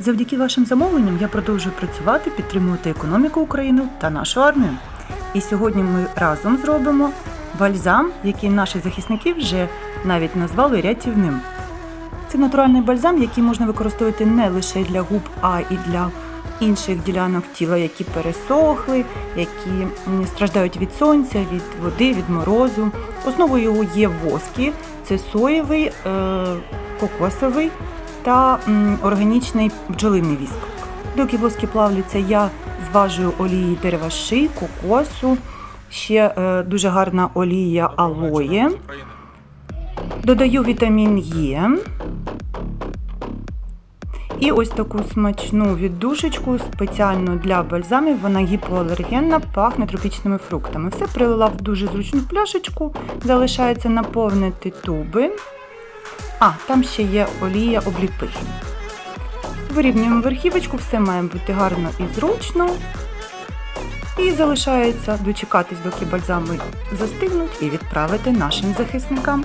Завдяки вашим замовленням я продовжую працювати, підтримувати економіку України та нашу армію. І сьогодні ми разом зробимо бальзам, який наші захисники вже навіть назвали рятівним. Це натуральний бальзам, який можна використовувати не лише для губ, а і для інших ділянок тіла, які пересохли, які страждають від сонця, від води, від морозу. Основою його є воски, це соєвий, е, кокосовий та органічний бджолиний віск. Доки воски плавляться, я зважую олії дерева ши, кокосу, ще е, дуже гарна олія алоє. Додаю вітамін Е. І ось таку смачну віддушечку спеціально для бальзамів. Вона гіпоалергенна, пахне тропічними фруктами. Все прилила в дуже зручну пляшечку, залишається наповнити туби. А, там ще є олія обліпихи. Вирівнюємо верхівочку, все має бути гарно і зручно. І залишається дочекатись, доки бальзами застигнуть, і відправити нашим захисникам.